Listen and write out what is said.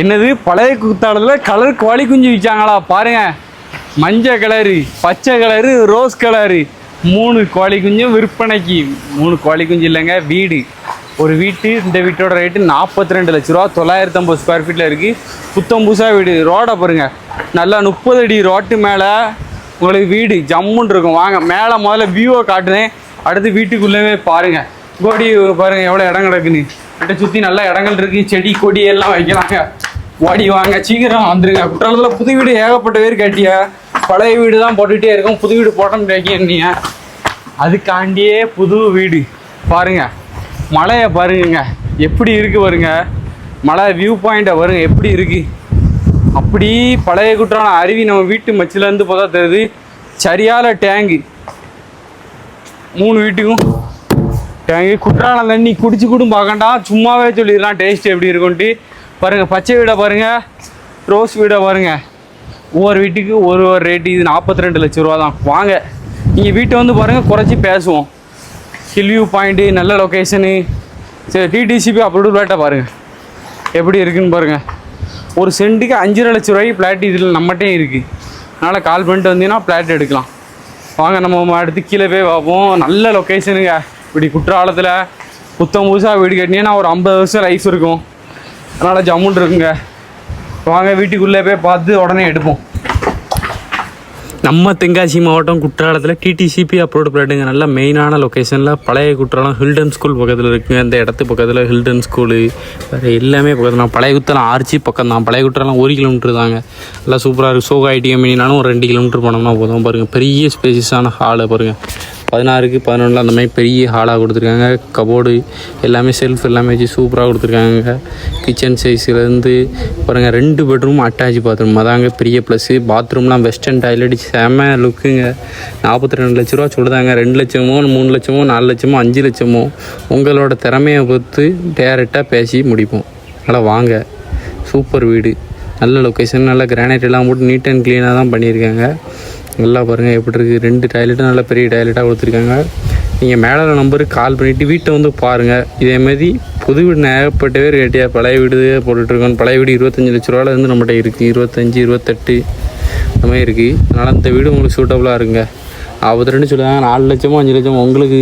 என்னது? பழைய குத்தாலத்தில் கலர் கோழி குஞ்சு விற்காங்களா பாருங்க. மஞ்சள் கலரு பச்சை கலரு ரோஸ் கலரு மூணு கோழி குஞ்சும் விற்பனைக்கு. மூணு கோழி குஞ்சு இல்லைங்க வீடு. ஒரு வீட்டு இந்த வீட்டோட ரேட்டு நாற்பத்தி ரெண்டு லட்ச ரூபா. தொள்ளாயிரத்தி ஐம்பது ஸ்கொயர் ஃபீட்டில் இருக்குது புத்தம் புதுசாக வீடு. ரோடை பாருங்க. நல்லா முப்பது அடி ரோட்டு மேலே உங்களுக்கு வீடு. ஜம்முன்னு இருக்கும். வாங்க மேலே முதல்ல வியூவை காட்டுனேன் அடுத்து வீட்டுக்குள்ளேயே பாருங்கள் கோடி பாருங்கள் எவ்வளோ இடம் கிடக்குன்னு. கிட்ட சுற்றி நல்லா இடங்கள் இருக்குது செடி கொடி எல்லாம் வைக்கிறாங்க ஓடி வாங்க. சீக்கிரம் வந்துருங்க. குற்றாலத்தில் புது வீடு ஏகப்பட்ட பேர் கட்டிய? பழைய வீடு தான் போட்டுகிட்டே இருக்கும். புது வீடு போட்டோம் வைக்க அதுக்காண்டியே புது வீடு. பாருங்க. மலையை பாருங்க. எப்படி இருக்கு பாருங்க. மலை வியூ பாயிண்ட்டை வருங்க எப்படி இருக்கு. அப்படி பழைய குற்றான அருவி நம்ம வீட்டு மச்சிலேருந்து பார்த்தா தெரியுது. சரியால டேங்கு மூணு வீட்டுக்கும் டேங்கு குற்றாலம் தண்ணி குடிச்சு கூட பார்க்கண்டா சும்மாவே சொல்லிடலாம். டேஸ்ட் எப்படி இருக்குன்ட்டு பாருங்கள் பச்சை வீடை பாருங்கள் ரோஸ் வீடை பாருங்கள் ஒவ்வொரு வீட்டுக்கு ஒரு ஒரு ரேட்டு இது நாற்பத்தி ரெண்டு லட்ச ரூபா தான் வாங்க நீங்கள் வீட்டை வந்து பாருங்கள் குறைச்சி பேசுவோம். ஹில் வியூ பாயிண்ட்டு நல்ல லொக்கேஷனு சரி டிடிசிபி அப்ரூவ் ரேட்டை பாருங்கள் எப்படி இருக்குன்னு பாருங்கள் ஒரு சென்ட்டுக்கு அஞ்சரை லட்ச ரூபாய்க்கு பிளாட் இதில் நம்மகிட்டே இருக்குது அதனால் கால் பண்ணிட்டு வந்தீங்கன்னா பிளாட் எடுக்கலாம். வாங்க நம்ம அடுத்து கீழே போய் பார்ப்போம். நல்ல லொக்கேஷனுங்க இப்படி குற்றாலத்தில் புத்தம் புதுசாக வீடு கட்டினீங்கன்னா ஒரு ஐம்பது வருஷம் லைஃப் இருக்கும். அதனால் ஜம்முன் இருக்குங்க. வாங்க வீட்டுக்குள்ளே போய் பார்த்து உடனே எடுப்போம். நம்ம தென்காசி மாவட்டம் குற்றாலத்தில் டிடிசிபி அப்ரோடு பிளாட்டுங்க நல்ல மெயினான லொக்கேஷனில் பழைய குற்றாலம் ஹில்டன் ஸ்கூல் பக்கத்தில் இருக்குங்க. இந்த இடத்து பக்கத்தில் ஹில்டன் ஸ்கூலு வேறு எல்லாமே பக்கத்தில். நான் பழைய குற்றாலம் ஆர்ச்சி பக்கம் தான். பழைய குற்றாலம் ஒரு கிலோமீட்டர் தாங்க. நல்லா சூப்பராக இருக்குது சோகா ஐடிஎம் மினினாலும் ஒரு ரெண்டு கிலோமீட்டர் போனோம்னா போதும். பாருங்கள் பெரிய ஸ்பேசியஸான ஹாலை பாருங்கள் பதினாறுக்கு பதினொன்றில் அந்த மாதிரி பெரிய ஹாலாக கொடுத்துருக்காங்க. கபோர்டு எல்லாமே செல்ஃப் எல்லாமே வச்சு சூப்பராக கொடுத்துருக்காங்க. கிச்சன் சைஸ்லேருந்து பாருங்கள் ரெண்டு பெட்ரூம் அட்டாச் பாத்ரூம் அதாங்க பெரிய ப்ளஸ்ஸு பாத்ரூம்லாம் வெஸ்டர்ன் டாய்லெட் செம லுக்குங்க நாற்பத்தி ரெண்டு லட்ச ரூபா சொல்லுதாங்க. ரெண்டு லட்சமோ மூணு லட்சமோ நாலு லட்சமோ அஞ்சு லட்சமோ உங்களோட திறமையை பொறுத்து டேரெக்டாக பேசி முடிப்போம். அதனால் வாங்க. சூப்பர் வீடு. நல்ல லொக்கேஷன் நல்ல கிரானைட் எல்லாம் போட்டு நீட் அண்ட் க்ளீனாக தான் பண்ணியிருக்காங்க. நல்லா பாருங்கள் எப்படி இருக்குது ரெண்டு டாய்லெட்டும் நல்லா பெரிய டாய்லெட்டாக கொடுத்துருக்காங்க. நீங்கள் மேலே நம்பருக்கு கால் பண்ணிவிட்டு வீட்டை வந்து பாருங்கள் இதேமாரி புது வீடு ஏகப்பட்ட பேர் கேட்டியா? பழைய வீடு போட்டுட்ருக்கோம் பழைய வீடு இருபத்தஞ்சி லட்ச ரூபால இருந்து நம்மகிட்ட இருக்குது இருபத்தஞ்சி இருபத்தெட்டு அந்த மாதிரி இருக்குது அதனால் அந்த வீடு உங்களுக்கு சூட்டபுளாக இருக்குங்க. ஆபத்து சொல்லுவாங்க. நாலு லட்சமோ அஞ்சு லட்சமோ உங்களுக்கு